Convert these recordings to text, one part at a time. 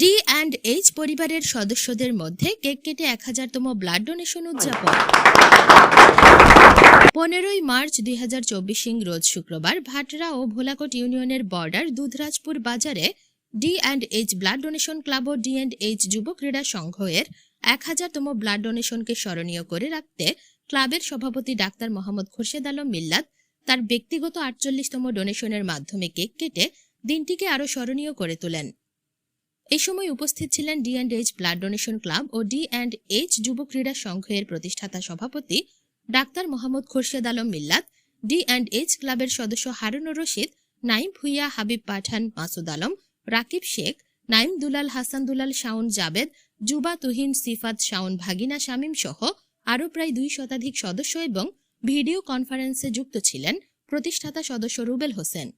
D and H পরিবারের সদস্যদের মধ্যে কেক কেটে এক হাজারতম ব্লাড ডোনেশন উদযাপন। পনেরোই মার্চ দুই হাজার চব্বিশ রোজ শুক্রবার ভাটরা ও ভোলাকোট ইউনিয়নের বর্ডার দুধরাজপুর বাজারে D and H blood donation club O D and H যুব ক্রীড়া সংঘ এর এক হাজারতম ব্লাড ডোনেশনকে স্মরণীয় করে রাখতে ক্লাবের সভাপতি ডাক্তার মোহাম্মদ খোরশেদ আলম মিল্লাত তার ব্যক্তিগত আটচল্লিশতম ডোনেশনের মাধ্যমে কেক কেটে দিনটিকে আরও স্মরণীয় করে তোলেন। এই সময় উপস্থিত ছিলেন D and H blood donation club O D and H যুব ক্রীড়া সংঘের প্রতিষ্ঠাতা সভাপতি doctor Mohammad Khorshed Alam Millat D and H ক্লাবের সদস্য হারুনুর রশিদ, নাইম ভুইয়া, হাবিব পাঠান, মাসুদ আলম, রাকিব শেখ, নাইম দুলাল, হাসান দুলাল, শাওন জাবেদ জুবা তুহিন, সিফাত শাওন, ভাগিনা শামীম সহ আরও প্রায় দুই শতাধিক সদস্য এবং ভিডিও কনফারেন্সে যুক্ত ছিলেন প্রতিষ্ঠাতা সদস্য রুবেল হোসেন।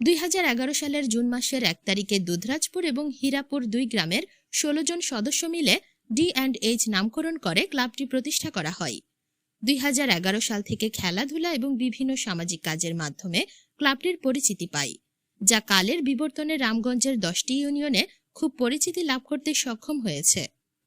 দুই হাজার এগারো সালের জুন মাসের এক তারিখে দুধরাজপুর এবং হীরাপুর দুই গ্রামের ষোলো জন সদস্য মিলে ডি অ্যান্ড এইচ নামকরণ করে ক্লাবটি প্রতিষ্ঠা করা হয়। দুই হাজার এগারো সাল থেকে খেলাধুলা এবং বিভিন্ন সামাজিক কাজের মাধ্যমে ক্লাবটির পরিচিতি পায় যা কালের বিবর্তনে রামগঞ্জের দশটি ইউনিয়নে খুব পরিচিতি লাভ করতে সক্ষম হয়েছে।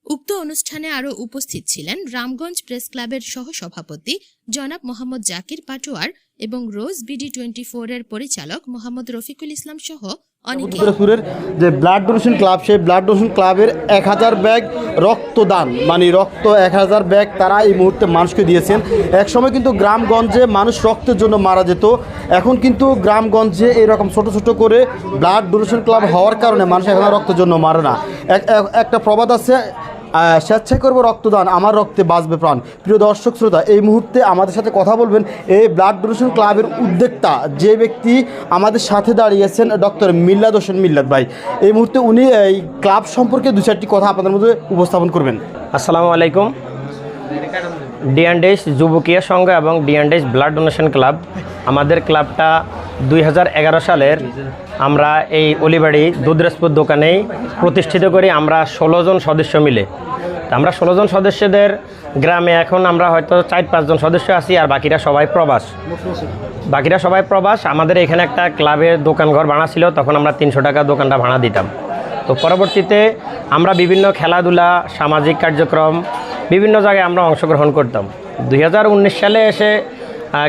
উক্ত অনুষ্ঠানে আরও উপস্থিত ছিলেন রামগঞ্জ প্রেস ক্লাবের সহসভাপতি জনাব মোহাম্মদ জাকির পাটোয়ার এবং রোজ বিডি টোয়েন্টি এর পরিচালক মোহাম্মদ রফিকুল ইসলাম সহ অনেকে। উত্তরপুরের যে ব্লাড ডোনেশন ক্লাব সেই ব্লাড ডোনেশন ক্লাবের এক হাজার ব্যাগ রক্তদান মানে রক্ত এক হাজার ব্যাগ তারা এই মুহূর্তে মানুষকে দিয়েছেন। একসময় কিন্তু গ্রামগঞ্জে মানুষ রক্তের জন্য মারা যেত। এখন কিন্তু গ্রামগঞ্জে এরকম ছোট ছোট করে ব্লাড ডোনেশন ক্লাব হওয়ার কারণে মানুষ এখন রক্তের জন্য মারে না। এক- এক- একটা প্রবাদ আছে স্বেচ্ছায় করব রক্তদান, আমার রক্তে বাঁচবে প্রাণ। প্রিয় দর্শক, শ্রোতা, এই মুহূর্তে আমাদের সাথে কথা বলবেন এই ব্লাড ডোনেশন ক্লাবের উদ্যোক্তা, যে ব্যক্তি আমাদের সাথে দাঁড়িয়েছেন ডক্টর মিল্লাদ হোসেন মিল্লাদ ভাই। এই মুহূর্তে উনি এই ক্লাব সম্পর্কে দু চারটি কথা আপনাদের মধ্যে উপস্থাপন করবেন। আসসালামু আলাইকুম। ডিএনডেস যুবকীয় সংঘ এবং ডিএনডেস ব্লাড ডোনেশন ক্লাব। আমাদের ক্লাবটা দুই হাজার এগারো সালের আমরা এই অলিবাড়ি দুধরাজপুর দোকানেই প্রতিষ্ঠিত করি, আমরা ষোলো জন সদস্য মিলে। আমরা ষোলো জন সদস্যদের গ্রামে এখন আমরা হয়তো চার পাঁচজন সদস্য আছি আর বাকিরা সবাই প্রবাস। বাকিরা সবাই প্রবাস, আমাদের এখানে একটা ক্লাবের দোকান ঘর ভাড়া ছিল, তখন আমরা তিনশো টাকা দোকানটা ভাড়া দিতাম। তো পরবর্তীতে আমরা বিভিন্ন খেলাধুলা, সামাজিক কার্যক্রম বিভিন্ন জায়গায় আমরা অংশগ্রহণ করতাম। দুই হাজার উনিশ সালে এসে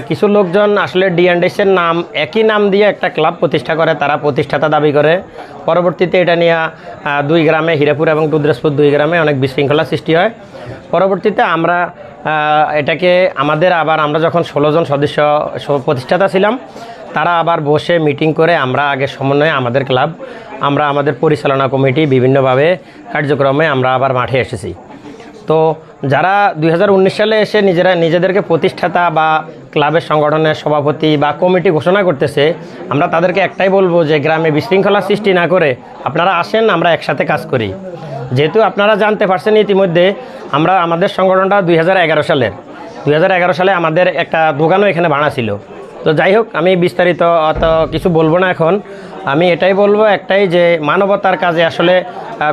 কিছু লোকজন আসলে ডিএনডেসের নাম, একই নাম দিয়ে একটা ক্লাব প্রতিষ্ঠা করে, তারা প্রতিষ্ঠাতা দাবি করে। পরবর্তীতে এটা নিয়ে দুই গ্রামে, হীরাপুর এবং দুধরাজপুর দুই গ্রামে অনেক বিশৃঙ্খলা সৃষ্টি হয়। পরবর্তীতে আমরা এটাকে আমাদের আবার, আমরা যখন ষোলো জন সদস্য প্রতিষ্ঠাতা ছিলাম, তারা আবার বসে মিটিং করে আমরা আগে সমন্বয়ে আমাদের ক্লাব, আমরা আমাদের পরিচালনা কমিটি বিভিন্নভাবে কার্যক্রমে আমরা আবার মাঠে এসেছি। তো যারা দুই হাজার উনিশ সালে এসে নিজেরা নিজেদেরকে প্রতিষ্ঠাতা বা ক্লাবের সংগঠনের সভাপতি বা কমিটি ঘোষণা করতেছে, আমরা তাদেরকে একটাই বলব যে গ্রামে বিশৃঙ্খলা সৃষ্টি না করে আপনারা আসেন, আমরা একসাথে কাজ করি। যেহেতু আপনারা জানতে পারছেন ইতিমধ্যে, আমরা আমাদের সংগঠনটা দুই সালের। দুই হাজার এগারো সালে আমাদের একটা দোকানও এখানে ভাড়া ছিল। তো যাই হোক, আমি বিস্তারিত অত কিছু বলব না এখন। আমি এটাই বলব একটাই যে মানবতার কাজে আসলে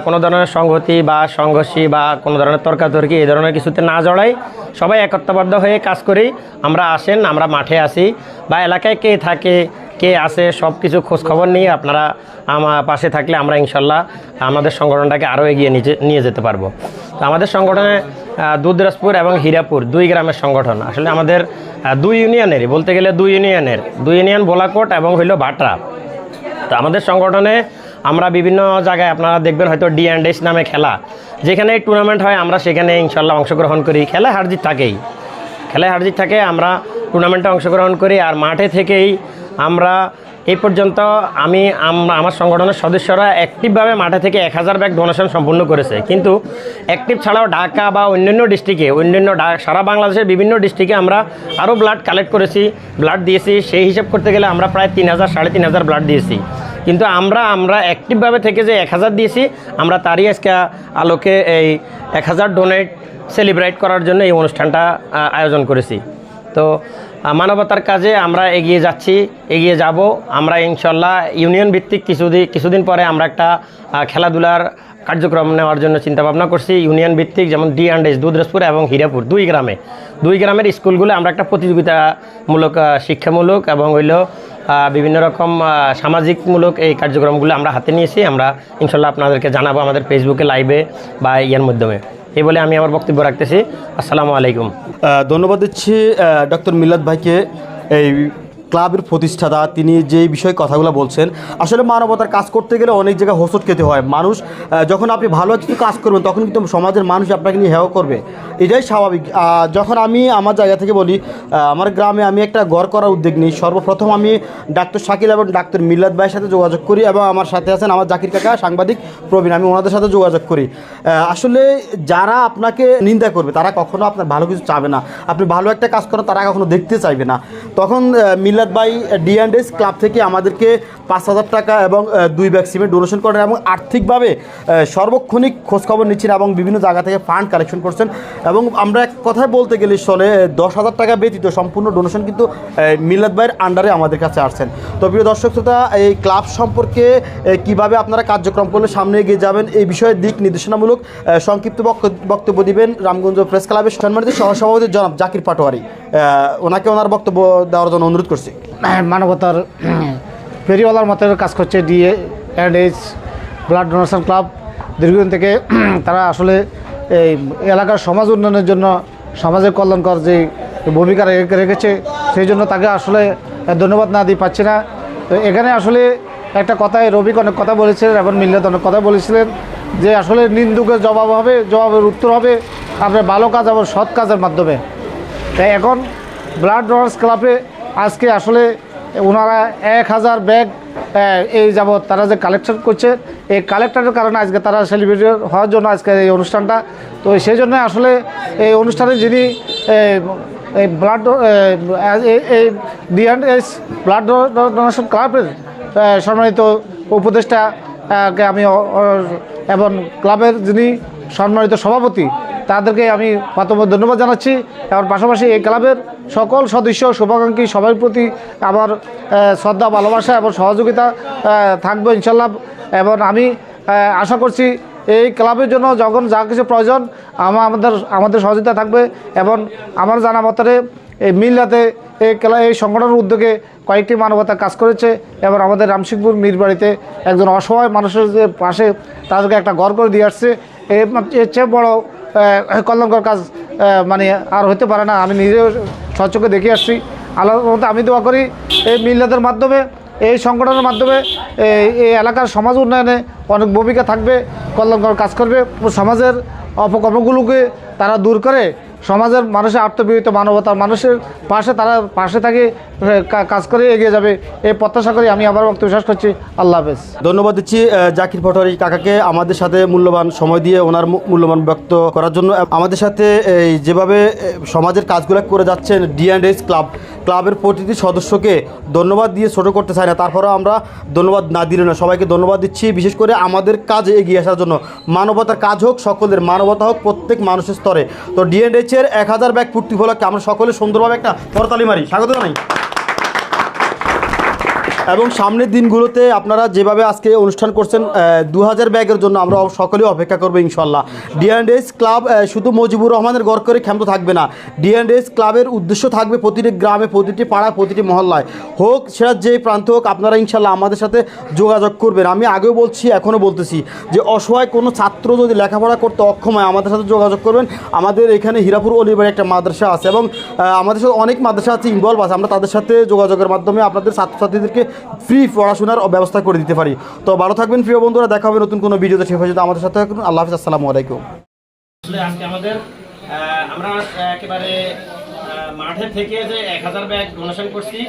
কোনো ধরনের সংহতি বা সংঘর্ষী বা কোনো ধরনের তর্কাতর্কি এই ধরনের কিছুতে না জড়াই। সবাই একত্রবদ্ধ হয়ে কাজ করি। আমরা আসেন, আমরা মাঠে আসি। বা এলাকায় কে থাকে, কে আছে সব কিছু খোঁজখবর নিয়ে আপনারা আমার পাশে থাকলে আমরা ইনশাল্লাহ আমাদের সংগঠনটাকে আরও এগিয়ে নিয়ে যেতে পারব। তো আমাদের সংগঠনে দুধরাজপুর এবং হীরাপুর দুই গ্রামের সংগঠন। আসলে আমাদের দুই ইউনিয়নেরই, বলতে গেলে দুই ইউনিয়নের। দুই ইউনিয়ন বোলাকোট এবং হইল ভাটরা তো আমাদের সংগঠনে আমরা বিভিন্ন জায়গায় আপনারা দেখবেন হয়তো ডি অ্যান্ড এস নামে খেলা। যেখানে টুর্নামেন্ট হয়, আমরা সেখানে ইনশাল্লাহ অংশগ্রহণ করি। খেলায় হারজিত থাকেই। খেলায় হারজিত থাকে, আমরা টুর্নামেন্টে অংশগ্রহণ করি আর মাঠে থেকেই আমরা এই পর্যন্ত আমি, আমরা সংগঠনের সদস্যরা অ্যাক্টিভভাবে মাঠে থেকে এক হাজার ব্যাগ ডোনেশন সম্পূর্ণ করেছে। কিন্তু অ্যাক্টিভ ছাড়াও ঢাকা বা অন্যান্য ডিস্ট্রিক্টে অন্যান্য সারা বাংলাদেশের বিভিন্ন ডিস্ট্রিক্টে আমরা আরও ব্লাড কালেক্ট করেছি ব্লাড দিয়েছি। সেই হিসাব করতে গেলে আমরা প্রায় তিন হাজার, সাড়ে তিন হাজার ব্লাড দিয়েছি। কিন্তু আমরা আমরা অ্যাক্টিভভাবে থেকে যে এক হাজার দিয়েছি, আমরা তারই আজকে আলোকে এই এক হাজার ডোনেট সেলিব্রেট করার জন্য এই অনুষ্ঠানটা আয়োজন করেছি। তো মানবতার কাজে আমরা এগিয়ে যাচ্ছি, এগিয়ে যাব। আমরা ইনশাল্লাহ ইউনিয়ন ভিত্তিক কিছুদিন কিছুদিন পরে আমরা একটা খেলাধুলার কার্যক্রম নেওয়ার জন্য চিন্তা ভাবনা করছি। ইউনিয়ন ভিত্তিক যেমন ডি অ্যান্ড এস দুধরাজপুর এবং হীরাপুর, দুই গ্রামে। দুই গ্রামের স্কুলগুলো আমরা একটা প্রতিযোগিতামূলক শিক্ষামূলক এবং হইল বিভিন্ন রকম সামাজিকমূলক এই কার্যক্রমগুলো আমরা হাতে নিয়েছি। আমরা ইনশাল্লাহ আপনাদেরকে জানাব আমাদের ফেসবুকে লাইভে বা ইয়ার মাধ্যমে। এই বলে আমি আমার বক্তব্য রাখতেছি। আসসালামু আলাইকুম। ধন্যবাদ দিচ্ছি ডক্টর মিলাদ ভাইকে এই ক্লাবের প্রতিষ্ঠাতা তিনি যে বিষয়ে কথাগুলো বলছেন আসলে মানবতার কাজ করতে গেলে অনেক জায়গায় হোসট খেতে হয়। মানুষ যখন আপনি ভালো কিছু কাজ করবেন তখন কিন্তু সমাজের মানুষ আপনাকে নিয়ে হেয় করবে। এটাই স্বাভাবিক। যখন আমি আমার জায়গা থেকে বলি আমার গ্রামে আমি একটা ঘর করার উদ্যোগ নিই। সর্বপ্রথম আমি ডাক্তার শাকিল এবং ডাক্তার মিল্লাদ ভাইয়ের সাথে যোগাযোগ করি এবং আমার সাথে আছেন আমার জাকির কাকা সাংবাদিক প্রবীণ। আমি ওনাদের সাথে যোগাযোগ করি। আসলে যারা আপনাকে নিন্দা করবে তারা কখনো আপনার ভালো কিছু চাবে না। আপনি ভালো একটা কাজ করেন তারা কখনো দেখতে চাইবে না। তখন আহ, মিল্লাদ ভাই ডি অ্যান্ড এস ক্লাব থেকে আমাদেরকে পাঁচ হাজার টাকা এবং দুই ব্যাগ সিমেন্ট ডোনেশন করেন এবং আর্থিকভাবে সর্বক্ষণিক খোঁজখবর নিচ্ছেন এবং বিভিন্ন জায়গা থেকে ফান্ড কালেকশন করছেন। এবং আমরা এক কথায় বলতে গেলে চলে দশ হাজার টাকা ব্যতীত সম্পূর্ণ ডোনেশন কিন্তু মিলাদ ভাইয়ের আন্ডারে আমাদের কাছে আসছেন। তো প্রিয় দর্শক শ্রোতা, এই ক্লাব সম্পর্কে কীভাবে আপনারা কার্যক্রম করলে সামনে এগিয়ে যাবেন, এই বিষয়ে দিক নির্দেশনামূলক সংক্ষিপ্ত বক্ত- বক্তব্য দিবেন রামগঞ্জ প্রেস ক্লাবের সম্মানিত সহসভাপতি জনাব জাকির পাটোয়ারি। ওনাকে ওনার বক্তব্য দেওয়ার জন্য অনুরোধ করছি। মানবতার ফেরিওয়ালার মতো কাজ করছে DA and H blood donation club দীর্ঘদিন থেকে তারা আসলে এই এলাকার সমাজ উন্নয়নের জন্য সমাজের কল্যাণকর যে ভূমিকা রেখে- রেখেছে, সেই জন্য তাকে আসলে ধন্যবাদ না দিয়ে পাচ্ছি না। তো এখানে আসলে একটা কথায় রবিক অনেক কথা বলেছিলেন এবং মিল্লাত অনেক কথা বলেছিলেন যে আসলে নিন্দুকের জবাব হবে, জবাবের উত্তর হবে আপনার ভালো কাজ এবং সৎ কাজের মাধ্যমে। তাই এখন ব্লাড ডোনার্স ক্লাবে আজকে আসলে ওনারা এক হাজার ব্যাগ এই যাবৎ তারা যে কালেকশন করছে এই কালেক্টরের কারণে আজকে তারা সেলিব্রেট হওয়ার জন্য আজকে এই অনুষ্ঠানটা। তো সেই জন্য আসলে এই অনুষ্ঠানে যিনি এই, ব্লাড এই ডিএনএস ব্লাড ডোনেশন ক্লাবের সম্মানিত উপদেষ্টাকে আমি এবং ক্লাবের যিনি সম্মানিত সভাপতি তাদেরকে আমি প্রথমে ধন্যবাদ জানাচ্ছি। এবং পাশাপাশি এই ক্লাবের সকল সদস্য, শুভাকাঙ্ক্ষী সবার প্রতি আমার শ্রদ্ধা, ভালোবাসা এবং সহযোগিতা থাকবে ইনশাল্লাহ এবং আমি আশা করছি এই ক্লাবের জন্য যখন যা কিছু প্রয়োজন, আমা- আমাদের আমাদের সহযোগিতা থাকবে। এবং আমার জানা মতে এই মিল্লাতে এই খেলা এই সংগঠনের উদ্যোগে কয়েকটি মানবতা কাজ করেছে। এবং আমাদের রামসিংপুর মিরবাড়িতে একজন অসহায় মানুষের যে পাশে তাদেরকে একটা ঘর করে দিয়ে আসছে। এর চেয়ে বড় কল্যাণকর কাজ মানে আর হতে পারে না। আমি নিজেও স্বচ্ছকে দেখে আসছি। আল্লাহর মতো আমি দোয়া করি, এই মিল্লাদের মাধ্যমে, এই সংগঠনের মাধ্যমে এই এলাকার সমাজ উন্নয়নে অনেক ভূমিকা থাকবে, কল্যাণকর কাজ করবে। সমাজের অপকর্মগুলোকে তারা দূর করে সমাজের মানুষের আত্মবিহিত মানবতার মানুষের পাশে তারা পাশে থাকে কাজ করে এগিয়ে যাবে, এই প্রত্যাশা করি আমি আবার বক্তব্য শেষ করছি। আল্লাহ হাফেজ। ধন্যবাদ দিচ্ছি জাকির পটোয়ারি কাকাকে আমাদের সাথে মূল্যবান সময় দিয়ে ওনার মূল্যবান ব্যক্ত করার জন্য। আমাদের সাথে এই যেভাবে সমাজের কাজগুলো করে যাচ্ছেন ডি অ্যান্ড এস ক্লাব, ক্লাবের প্রতিটি সদস্যকে ধন্যবাদ দিয়ে ছোটো করতে চাই না, তারপরেও আমরা ধন্যবাদ না দিলে না। সবাইকে ধন্যবাদ দিচ্ছি, বিশেষ করে আমাদের কাজে এগিয়ে আসার জন্য। মানবতার কাজ হোক, সকলের মানবতা হোক, প্রত্যেক মানুষের স্তরে। তো ডি অ্যান্ড এক হাজার ব্যাগ পূর্তি উপলক্ষে আমরা সকলে সুন্দরভাবে একটা করতালি মারি। স্বাগত জানাই। এবং সামনের দিনগুলোতে আপনারা যেভাবে আজকে অনুষ্ঠান করছেন দু হাজার ব্যাগের জন্য আমরা সকলেই অপেক্ষা করব ইনশাল্লাহ ডিএনডেস ক্লাব শুধু মজিবুর রহমানের গড় করে ক্ষমতা থাকবে না। ডিএনডেস ক্লাবের উদ্দেশ্য থাকবে প্রতিটি গ্রামে, প্রতিটি পাড়ায়, প্রতিটি মহল্লায়। হোক সেটা যে প্রান্ত হোক, আপনারা ইনশাল্লাহ আমাদের সাথে যোগাযোগ করবেন। আমি আগেও বলছি এখনও বলতেছি যে অসহায় কোনো ছাত্র যদি লেখাপড়া করতে অক্ষম হয়, আমাদের সাথে যোগাযোগ করবেন। আমাদের এখানে হীরাপুর অলিবাড়ি একটা মাদ্রাসা আছে এবং আমাদের সাথে অনেক মাদ্রাসা আছে ইনভলভ আছে। আমরা তাদের সাথে যোগাযোগের মাধ্যমে আপনাদের ছাত্রছাত্রীদেরকে ফ্রি পড়াশোনার ব্যবস্থা করে দিতে পারি। তো ভালো থাকবেন প্রিয় বন্ধুরা, দেখা হবে নতুন কোনো ভিডিওতে। সে পর্যন্ত আমাদের সাথে থাকুন। আল্লাহ হাফিজ, আসসালামু আলাইকুম। আমাদের আমরা একেবারে মাঠে থেকে যে এক হাজার ব্যাগ ডোনেশন করছি